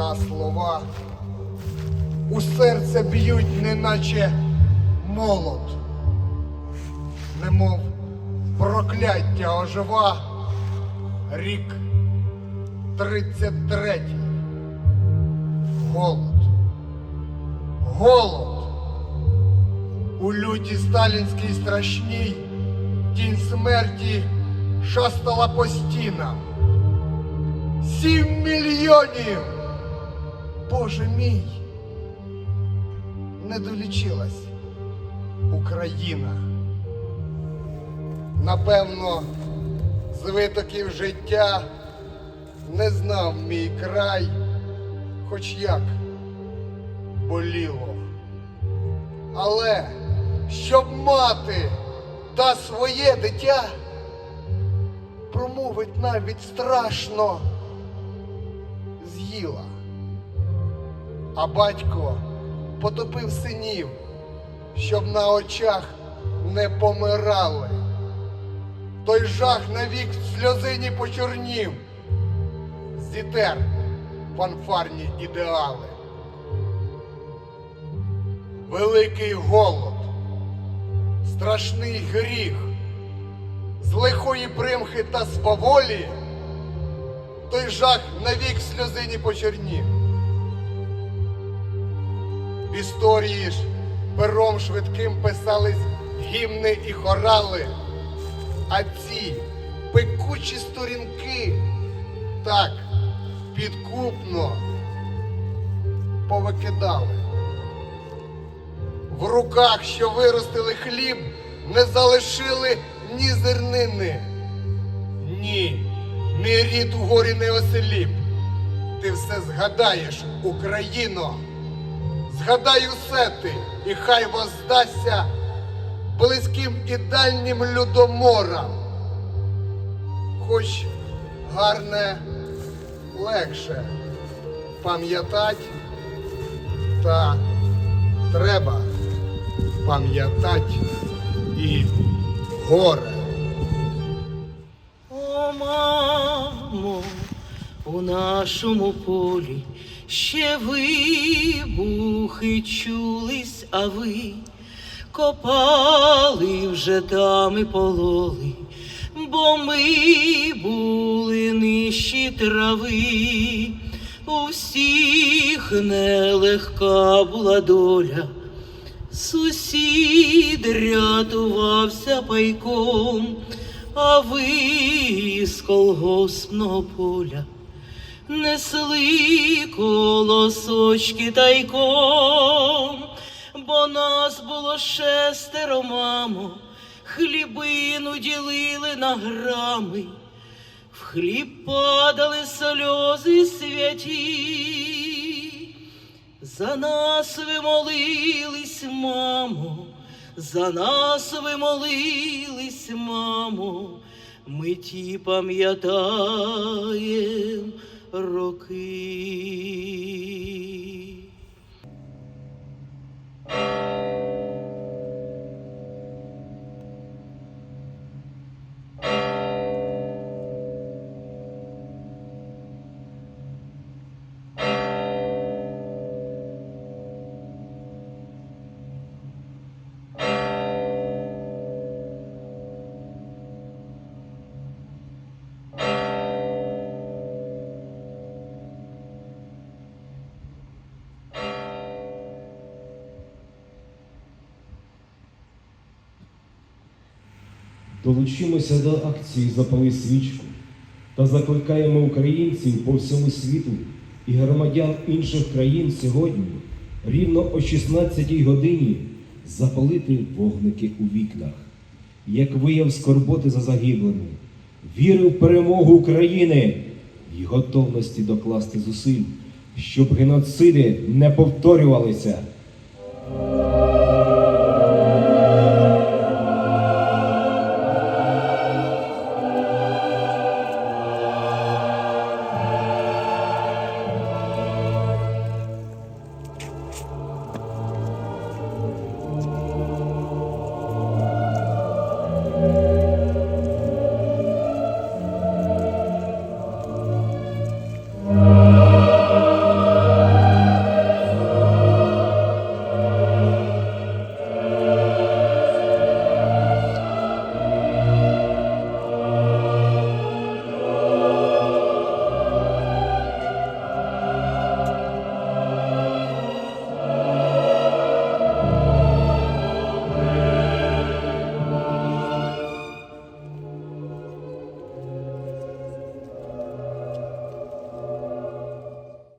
та слова у серце б'ють, неначе молот, немов прокляття ожива, рік тридцять третій. Голод. Голод. У люті сталінській страшній тінь смерті шастала по стінам. Сім мільйонів! Боже мій! Не долічилась Україна. Напевно, з витоків життя не знав мій край, хоч як боліло. Але щоб мати та своє дитя промовить навіть страшно з'їла. А батько потопив синів, щоб на очах не помирали. Той жах навік в сльозині почорнів, зітер фанфарні ідеали. Великий голод, страшний гріх, з лихої примхи та сваволі, той жах навік в сльозині почернів. Історії ж пером швидким писались гімни і хорали, а ці пекучі сторінки так підкупно повикидали. В руках, що виростили хліб, не залишили ні зернини. Ні, мій рід у горі не оселіб. Ти все згадаєш, Україно. Згадай усе ти, і хай воздасться близьким і дальнім людоморам. Хоч гарне легше пам'ятать, та треба пам'ятать і горе. О, мамо, у нашому полі ще вибухи чулись, а ви копали вже там і пололи, бо ми були нижчі трави, у всіх нелегка була доля. Сусід рятувався пайком, а ви з колгоспного поля несли колосочки тайком, бо нас було шестеро, мамо, хлібину ділили на грами, в хліб падали сльози святі. За нас ви молились, мамо, за нас ви молились, мамо, ми ті пам'ятаєм роки. Долучимося до акції Запали свічку та закликаємо українців по всьому світу і громадян інших країн сьогодні рівно о 16 годині запалити вогники у вікнах, як вияв скорботи за загиблими, віри в перемогу України і готовності докласти зусиль, щоб геноциди не повторювалися.